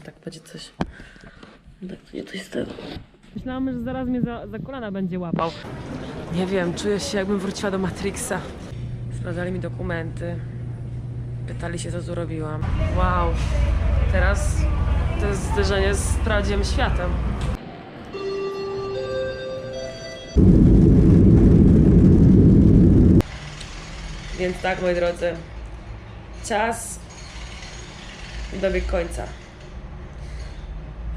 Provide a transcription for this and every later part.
Czy tak będzie coś. Tak będzie coś z tego. Myślałam, że zaraz mnie za, za kolana będzie łapał. Nie wiem, czuję się jakbym wróciła do Matrixa. Sprawdzali mi dokumenty. Pytali się, co tu robiłam. Wow. Teraz to jest zderzenie z prawdziwym światem. Więc tak, moi drodzy. Czas dobiegł końca.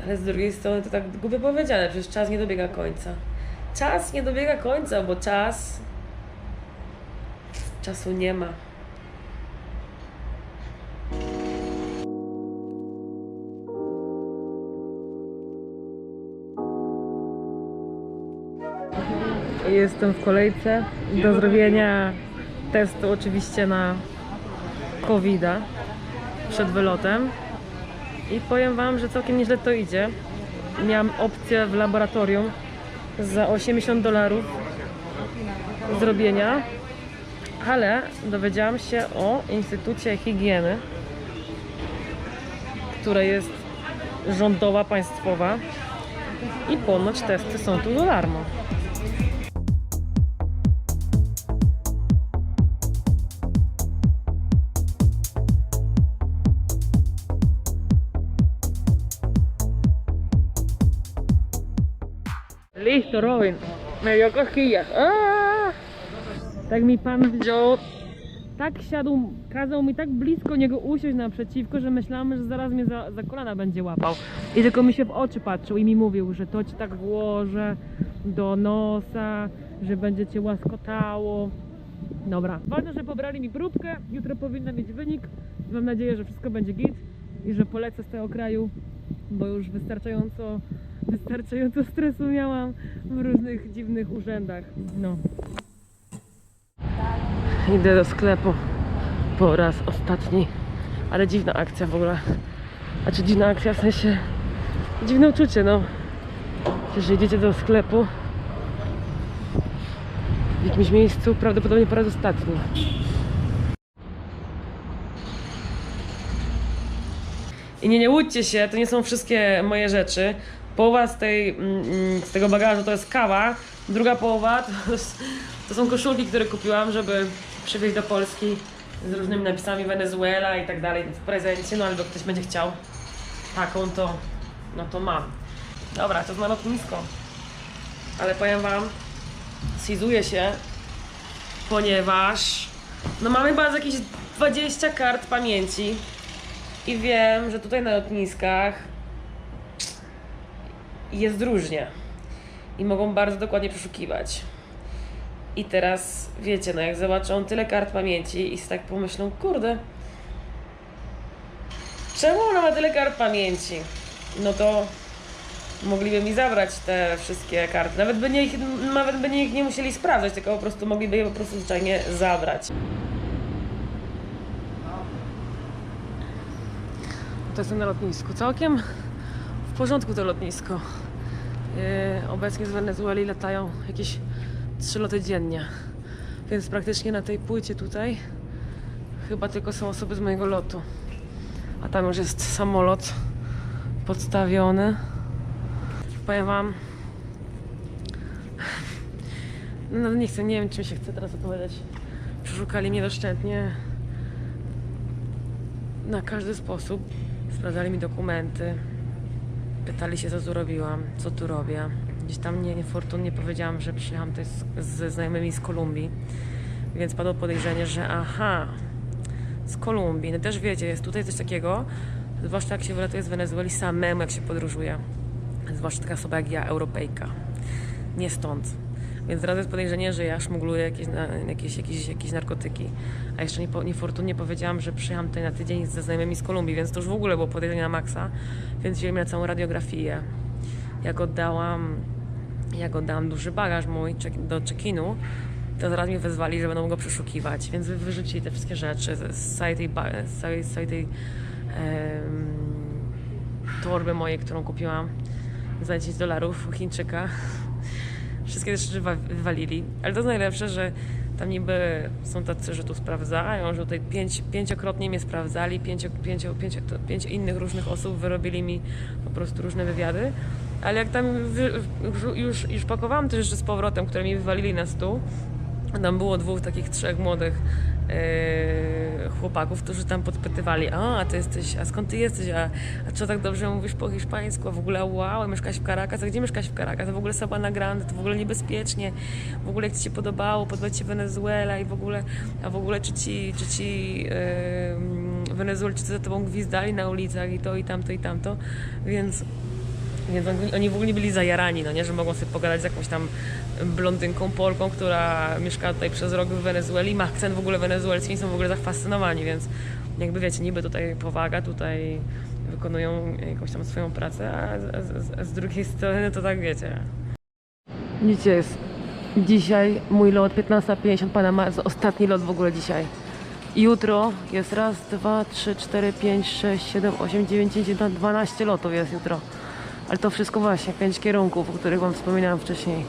Ale z drugiej strony to tak głupio powiedziane, przecież czas nie dobiega końca. Czas nie dobiega końca, bo czas. Czasu nie ma. Jestem w kolejce do zrobienia testu oczywiście na covid przed wylotem. I powiem Wam, że całkiem nieźle to idzie. Miałam opcję w laboratorium za 80 dolarów zrobienia, ale dowiedziałam się o Instytucie Higieny, która jest rządowa, państwowa i ponoć testy są tu za darmo. Listo, Robin. Me dio cosquillas. Tak mi pan wziął. Tak siadł, kazał mi tak blisko niego usiąść naprzeciwko, że myślałam, że zaraz mnie za, za kolana będzie łapał. I tylko mi się w oczy patrzył i mi mówił, że to ci tak włożę do nosa, że będzie cię łaskotało. Dobra. Ważne, że pobrali mi próbkę. Jutro powinna mieć wynik. Mam nadzieję, że wszystko będzie git i że polecę z tego kraju, bo już wystarczająco, wystarczająco stresu miałam w różnych dziwnych urzędach. No. Idę do sklepu po raz ostatni. Ale dziwna akcja w ogóle. Znaczy dziwna akcja w sensie. Dziwne uczucie, no. Że idziecie do sklepu w jakimś miejscu, prawdopodobnie po raz ostatni. I nie, nie łudźcie się, to nie są wszystkie moje rzeczy. Połowa z, tej, mm, mm, z tego bagażu to jest kawa, druga połowa to, to są koszulki, które kupiłam, żeby przywieźć do Polski z różnymi napisami Wenezuela i tak dalej w prezencie, no albo ktoś będzie chciał taką, to no to mam. Dobra, to na lotnisko. Ale powiem wam, schizuję się, ponieważ no mamy z jakieś 20 kart pamięci i wiem, że tutaj na lotniskach jest różnie i mogą bardzo dokładnie przeszukiwać. I teraz wiecie, no jak zobaczą tyle kart pamięci i tak pomyślą, kurde, czemu ona ma tyle kart pamięci? No to mogliby mi zabrać te wszystkie karty. Nawet by, nie, ich- nawet by nie, ich nie musieli sprawdzać, tylko po prostu mogliby je po prostu zwyczajnie zabrać. To jestem na lotnisku. Całkiem w porządku to lotnisko. Yy, obecnie z Wenezueli latają jakieś trzy loty dziennie. Więc praktycznie na tej płycie tutaj chyba tylko są osoby z mojego lotu. A tam już jest samolot podstawiony. Powiem wam. No nie chcę, nie wiem czym się chcę teraz opowiadać. Przeszukali mnie doszczętnie na każdy sposób. Sprawdzali mi dokumenty. Pytali się, co tu robiłam, co tu robię. Gdzieś tam nie, niefortunnie powiedziałam, że przyjechałam tutaj z, ze znajomymi z Kolumbii, więc padło podejrzenie, że aha, z Kolumbii. No też wiecie, jest tutaj coś takiego, zwłaszcza jak się wylatuje z Wenezueli samemu, jak się podróżuje. Zwłaszcza taka osoba jak ja, Europejka. Nie stąd. Więc teraz jest podejrzenie, że ja szmugluję jakieś, jakieś, jakieś, jakieś narkotyki. A jeszcze niefortunnie powiedziałam, że przyjechałam tutaj na tydzień ze znajomymi z Kolumbii, więc to już w ogóle było podejrzenie na maksa. Więc wzięli na całą radiografię. Jak oddałam, jak oddałam duży bagaż mój do check-inu, to zaraz mnie wezwali, że będą go przeszukiwać. Więc wy- wyrzucili te wszystkie rzeczy z całej tej, z całej, z całej tej em, torby mojej, którą kupiłam za 10 dolarów u Chińczyka. Wszystkie te rzeczy wa- wywalili. Ale to jest najlepsze, że Tam niby są tacy, że tu sprawdzają, że tutaj pięć, pięciokrotnie mnie sprawdzali, pięcio, pięcio, pięcio, pięć innych różnych osób wyrobili mi po prostu różne wywiady. Ale jak tam już, już, już pakowałam te rzeczy z powrotem, które mi wywalili na stół, tam było dwóch takich trzech młodych e, chłopaków, którzy tam podpytywali, a, a ty jesteś, a skąd ty jesteś, a, a co tak dobrze mówisz po hiszpańsku, a w ogóle wow, mieszkasz w Caracas, a gdzie mieszkasz w Caracas, a w ogóle Sabana Grande, to w ogóle niebezpiecznie, w ogóle jak ci się podobało, podoba ci Wenezuela i w ogóle, a w ogóle czy ci, czy ci e, Wenezuelczycy za tobą gwizdali na ulicach i to i tamto i tamto, więc więc oni, w ogóle byli zajarani, no nie, że mogą sobie pogadać z jakąś tam blondynką, Polką, która mieszka tutaj przez rok w Wenezueli, ma akcent w ogóle wenezuelski są w ogóle zafascynowani, więc jakby wiecie, niby tutaj powaga, tutaj wykonują jakąś tam swoją pracę, a z, z, z drugiej strony to tak wiecie. Dzisiaj jest dzisiaj mój lot 15.50 Panama, ostatni lot w ogóle dzisiaj. Jutro jest raz, dwa, trzy, cztery, pięć, sześć, siedem, osiem, dziewięć, dziesięć, 12 lotów jest jutro. Ale to wszystko właśnie, pięć kierunków, o których Wam wspominałam wcześniej.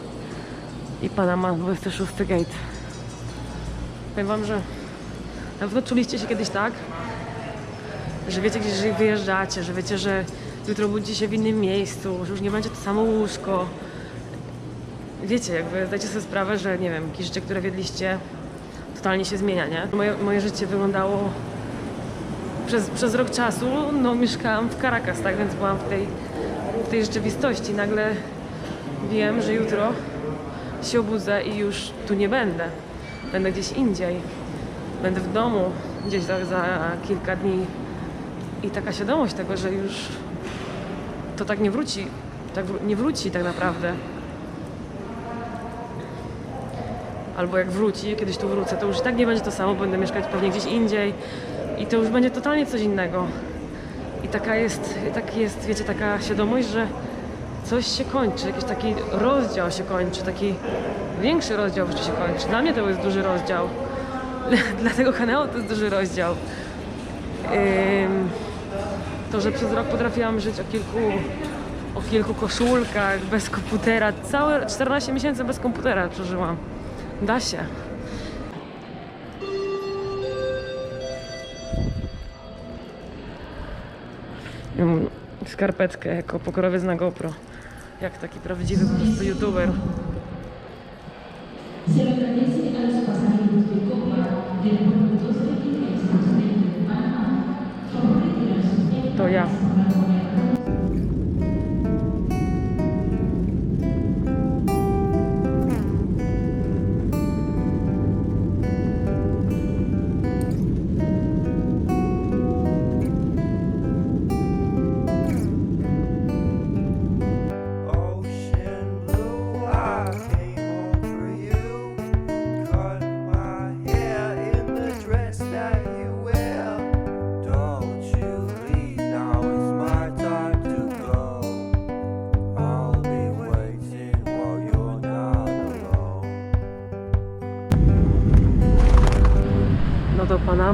I Panama, 26 gate. Powiem Wam, że na pewno czuliście się kiedyś tak, że wiecie gdzieś wyjeżdżacie, że wiecie, że jutro budzicie się w innym miejscu, że już nie będzie to samo łóżko. Wiecie, jakby zdajcie sobie sprawę, że nie wiem, jakieś życie, które wiedliście, totalnie się zmienia, nie? Moje, moje życie wyglądało przez, przez rok czasu, no mieszkałam w Caracas, tak, więc byłam w tej, w tej rzeczywistości. Nagle wiem, że jutro się obudzę i już tu nie będę. Będę gdzieś indziej. Będę w domu gdzieś za, za kilka dni. I taka świadomość tego, że już to tak nie wróci. Tak wró- nie wróci tak naprawdę. Albo jak wróci, kiedyś tu wrócę, to już i tak nie będzie to samo, będę mieszkać pewnie gdzieś indziej i to już będzie totalnie coś innego. I taka jest, taki jest, wiecie, taka świadomość, że coś się kończy, jakiś taki rozdział się kończy, taki większy rozdział w się kończy. Dla mnie to jest duży rozdział. Dla tego kanału to jest duży rozdział. To, że przez rok potrafiłam żyć o kilku, o kilku koszulkach, bez komputera. Całe 14 miesięcy bez komputera przeżyłam. Da się. Mam skarpetkę jako pokrowiec na GoPro. Jak taki prawdziwy po prostu youtuber.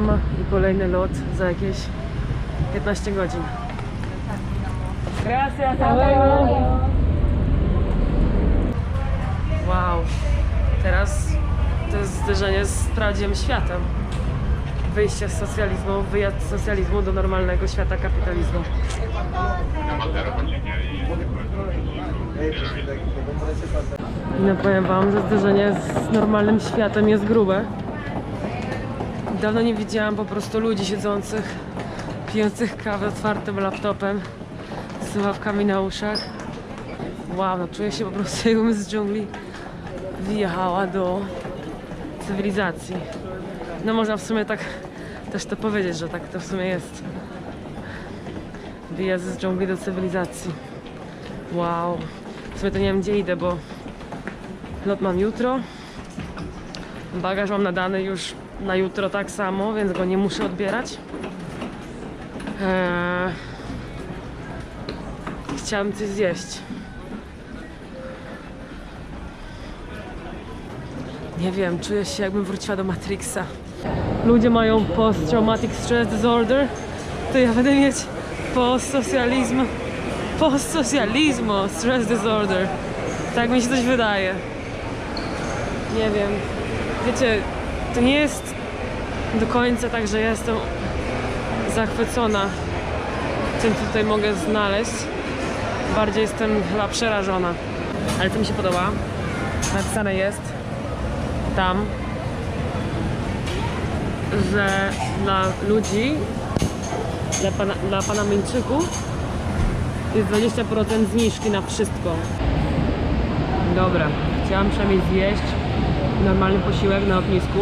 I kolejny lot za jakieś 15 godzin. Gracias, Wow. Teraz to jest zderzenie z prawdziwym światem. Wyjście z socjalizmu, wyjazd z socjalizmu do normalnego świata kapitalizmu. No powiem wam, że zderzenie z normalnym światem jest grube. Dawno nie widziałam po prostu ludzi siedzących, pijących kawę otwartym laptopem, z słuchawkami na uszach. Wow, no czuję się po prostu jakbym z dżungli wyjechała do cywilizacji. No można w sumie tak też to powiedzieć, że tak to w sumie jest. Wyjazd z dżungli do cywilizacji. Wow. W sumie to nie wiem gdzie idę, bo lot mam jutro. Bagaż mam nadany już na jutro tak samo, więc go nie muszę odbierać. Eee, chciałam coś zjeść. Nie wiem, czuję się jakbym wróciła do Matrixa. Ludzie mają post-traumatic stress disorder, to ja będę mieć post-socjalizm, post-socjalizmu stress disorder. Tak mi się coś wydaje. Nie wiem. wiecie, to nie jest do końca tak, że ja jestem zachwycona tym, co tutaj mogę znaleźć. Bardziej jestem chyba przerażona. Ale co mi się podoba, napisane jest tam, że dla ludzi, dla, pana, dla Panamejczyków jest 20% zniżki na wszystko. Dobra, chciałam przynajmniej zjeść normalny posiłek na lotnisku,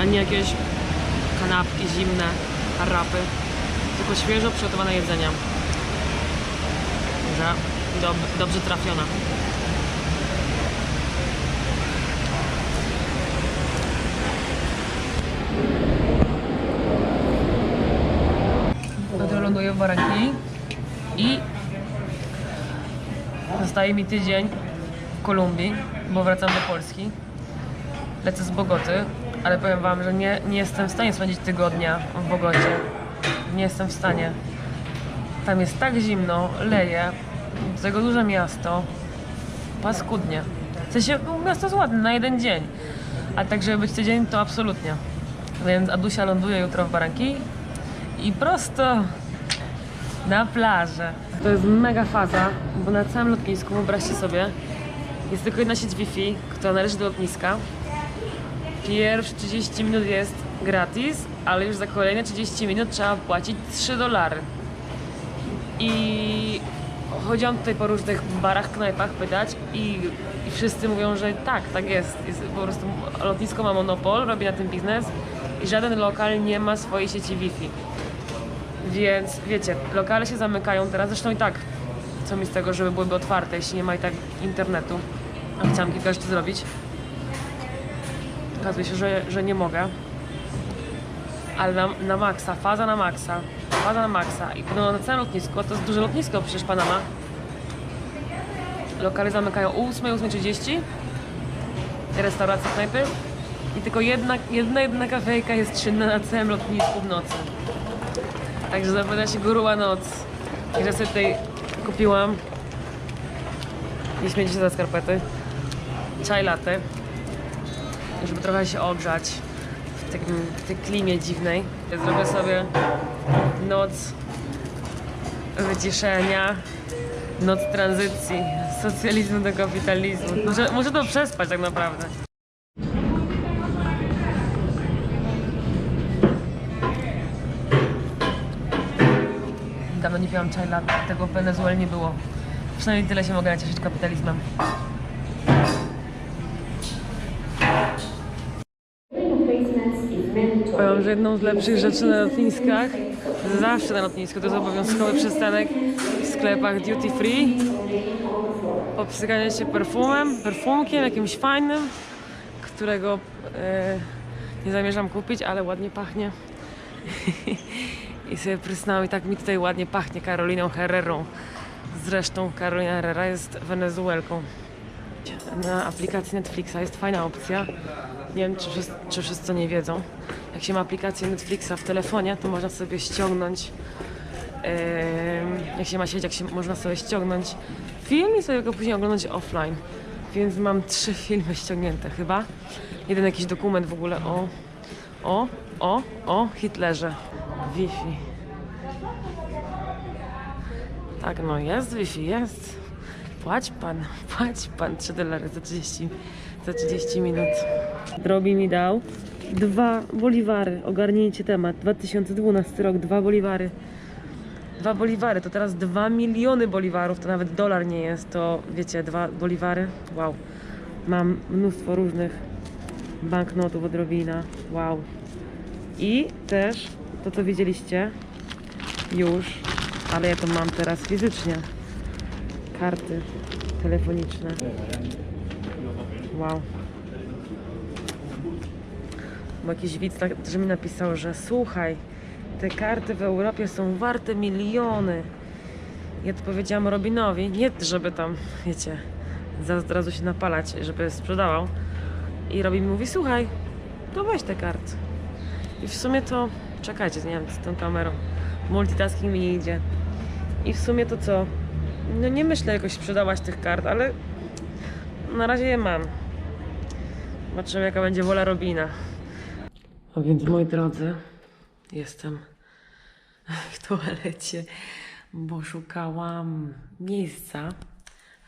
a nie jakieś kanapki zimne, harapy, tylko świeżo przygotowane jedzenie. Że dob dobrze trafiona. Jutro ląduję w Barranquilli i zostaje mi tydzień w Kolumbii, bo wracam do Polski. Lecę z Bogoty, ale powiem Wam, że nie, nie jestem w stanie spędzić tygodnia w Bogocie. Nie jestem w stanie. Tam jest tak zimno, leje, do tego duże miasto, paskudnie. W sensie, no, miasto jest ładne na jeden dzień, a tak żeby być tydzień, to absolutnie. Więc Adusia ląduje jutro w Baranki i prosto na plażę. To jest mega faza, bo na całym lotnisku, wyobraźcie sobie, jest tylko jedna sieć Wi-Fi, która należy do lotniska. Pierwsze 30 minut jest gratis, ale już za kolejne 30 minut trzeba płacić 3 dolary. I chodziłam tutaj po różnych barach, knajpach pytać i, i wszyscy mówią, że tak, tak jest. jest. Po prostu lotnisko ma monopol, robi na tym biznes i żaden lokal nie ma swojej sieci Wi-Fi. Więc wiecie, lokale się zamykają teraz, zresztą i tak co mi z tego, żeby byłyby otwarte, jeśli nie ma i tak internetu. A chciałam kilka rzeczy zrobić. Okazuje się, że, że nie mogę. Ale na, na maksa, faza na maksa, faza na maksa. I no, na całym lotnisku, to jest duże lotnisko przecież Panama. Lokale zamykają o 8, 8.30. Restauracje, knajpy. I tylko jedna, jedna, jedna kafejka jest czynna na całym lotnisku w nocy. Także zapowiada się gruba noc. I że sobie tutaj kupiłam nie śmiejcie się za skarpety chai latte żeby trochę się ogrzać w, takim, w tej klimie dziwnej zrobię sobie noc wyciszenia noc tranzycji z socjalizmu do kapitalizmu muszę, muszę to przespać tak naprawdę Dawno nie piłam chai latte, tego w Wenezueli nie było. Przynajmniej tyle się mogę nacieszyć kapitalizmem. Że jedną z lepszych rzeczy na lotniskach, zawsze na lotnisku, to jest obowiązkowy przystanek w sklepach duty free. Obsyganie się perfumem, perfumkiem jakimś fajnym, którego e, nie zamierzam kupić, ale ładnie pachnie. I sobie prysnęłam i tak mi tutaj ładnie pachnie Karoliną Herrerą. Zresztą Karolina Herrera jest Wenezuelką. Na aplikacji Netflixa jest fajna opcja. Nie wiem, czy wszyscy, czy wszyscy nie wiedzą. Jak się ma aplikację Netflixa w telefonie, to można sobie ściągnąć jak się ma sieć, jak się można sobie ściągnąć film i sobie go później oglądać offline. Więc mam trzy filmy ściągnięte chyba. Jeden jakiś dokument w ogóle o o, o, o Hitlerze. Wi-Fi. Tak, no jest Wi-Fi, jest. Płać pan, płać pan 3 dolary za 30, za 30 minut. Drobi mi dał dwa boliwary. Ogarnijcie temat. 2012 rok, dwa boliwary. Dwa boliwary, to teraz 2 miliony boliwarów, to nawet dolar nie jest, to wiecie, dwa boliwary. Wow. Mam mnóstwo różnych banknotów od Robina. Wow. I też to, co widzieliście już, ale ja to mam teraz fizycznie. Karty telefoniczne. Wow. Bo jakiś widz tak, że mi napisał, że słuchaj, te karty w Europie są warte miliony. Ja odpowiedziałam Robinowi, nie żeby tam, wiecie, od razu się napalać, żeby sprzedawał. I Robin mówi, słuchaj, to weź te karty. I w sumie to, czekajcie, nie wiem, z tą kamerą, multitasking mi nie idzie. I w sumie to co? No nie myślę jakoś sprzedawać tych kart, ale na razie je mam. Zobaczymy jaka będzie wola Robina. A więc moi drodzy, jestem w toalecie, bo szukałam miejsca,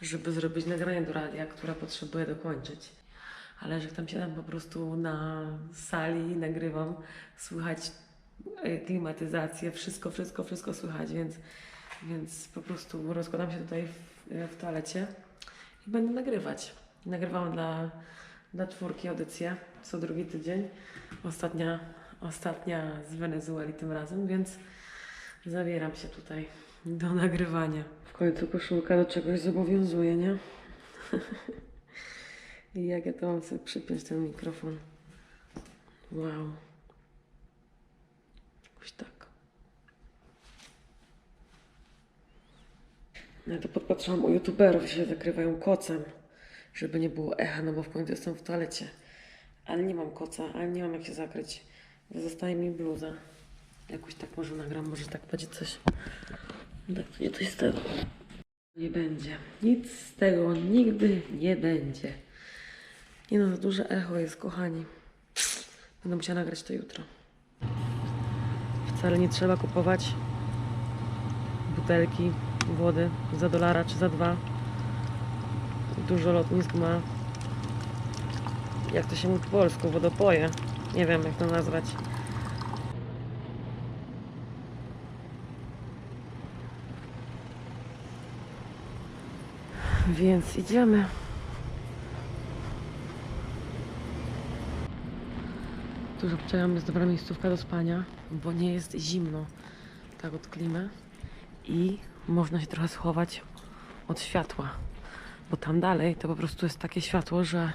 żeby zrobić nagranie do radia, które potrzebuję dokończyć. Ale że tam siadam po prostu na sali, nagrywam, słychać e, klimatyzację, wszystko, wszystko, wszystko słychać, więc, więc po prostu rozkładam się tutaj w, w toalecie i będę nagrywać. Nagrywam dla, dla czwórki audycję co drugi tydzień. Ostatnia, ostatnia z Wenezueli tym razem, więc zabieram się tutaj do nagrywania. W końcu koszulka do czegoś zobowiązuje, nie? I jak ja to mam sobie przypiąć ten mikrofon? Wow. Jakoś tak. Ja to podpatrzyłam u youtuberów, że się zakrywają kocem, żeby nie było echa, no bo w końcu jestem w toalecie. Ale nie mam koca, ale nie mam jak się zakryć. Zostaje mi bluza. Jakoś tak może nagram, może tak będzie coś. Tak, nie coś z tego. Nie będzie. Nic z tego nigdy nie będzie. Nie no, za duże echo jest, kochani. Będę musiała nagrać to jutro. Wcale nie trzeba kupować butelki wody za dolara czy za dwa. Dużo lotnisk ma, jak to się mówi po polsku, wodopoje. Nie wiem jak to nazwać. Więc idziemy. Dużo obczajam, jest dobra miejscówka do spania, bo nie jest zimno tak od klimy i można się trochę schować od światła, bo tam dalej to po prostu jest takie światło, że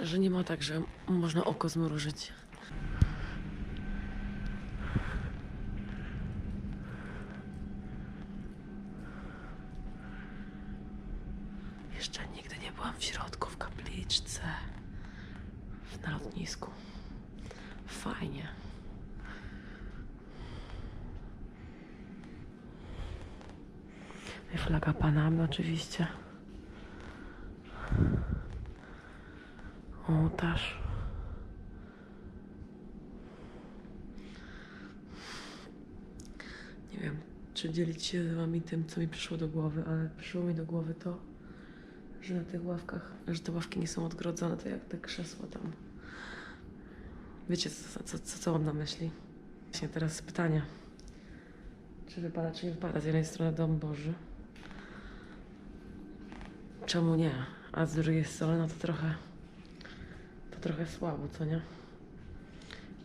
że nie ma tak, że można oko zmrużyć. Jeszcze nigdy nie byłam w środku, w kapliczce, na lotnisku. Fajnie. Flaga Panamy oczywiście. Ołtarz. Nie wiem, czy dzielić się z wami tym, co mi przyszło do głowy, ale przyszło mi do głowy to, że na tych ławkach, że te ławki nie są odgrodzone, to jak te krzesła tam. Wiecie, co, co, co, co mam na myśli? Właśnie teraz pytanie. Czy wypada, czy nie wypada? Z jednej strony dom Boży. Czemu nie? A z drugiej strony, no to trochę, trochę słabo, co nie?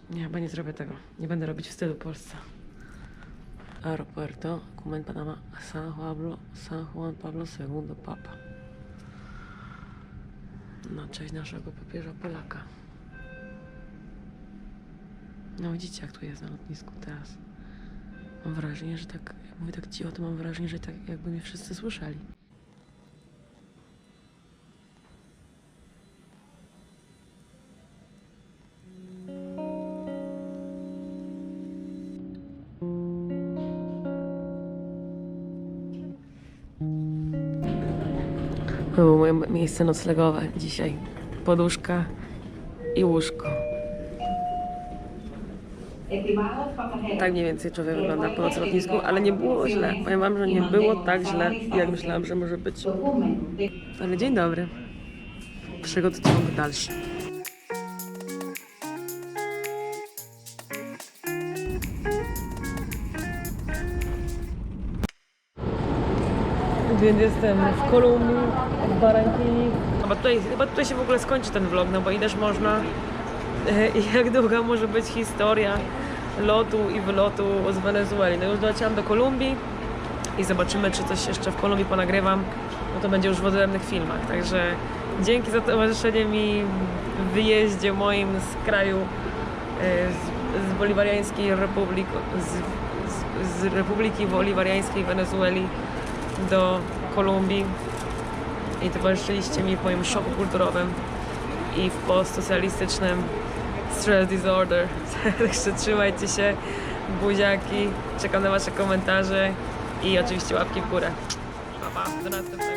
Nie, chyba nie zrobię tego. Nie będę robić wstydu Polsce. Aeropuerto, Cumen Panama, San Pablo, San Juan Pablo II, Papa. Na cześć naszego papieża Polaka. No widzicie, jak tu jest na lotnisku teraz. Mam wrażenie, że tak, jak mówię tak cicho, to mam wrażenie, że tak jakby mnie wszyscy słyszeli. Moje miejsce noclegowe dzisiaj. Poduszka i łóżko. Tak mniej więcej człowiek wygląda po nocy lotnisku, ale nie było źle. Powiem wam, że nie było tak źle, jak myślałam, że może być. Ale dzień dobry. Przygód ciąg dalszy. Więc jestem w Kolumbii, w Barankini. Chyba tutaj, chyba tutaj się w ogóle skończy ten vlog, no bo ileż można e, i jak długa może być historia lotu i wylotu z Wenezueli. No już doleciałam do Kolumbii i zobaczymy, czy coś jeszcze w Kolumbii ponagrywam. No to będzie już w odrębnych filmach. Także dzięki za towarzyszenie mi w wyjeździe moim z kraju, e, z, z Boliwariańskiej Republiki, z, z, z Republiki Boliwariańskiej Wenezueli do Kolumbii i towarzyszyliście mi w moim szoku kulturowym i w postsocjalistycznym stress disorder. Także trzymajcie się, buziaki, czekam na wasze komentarze i oczywiście łapki w górę. Pa, pa, do następnego.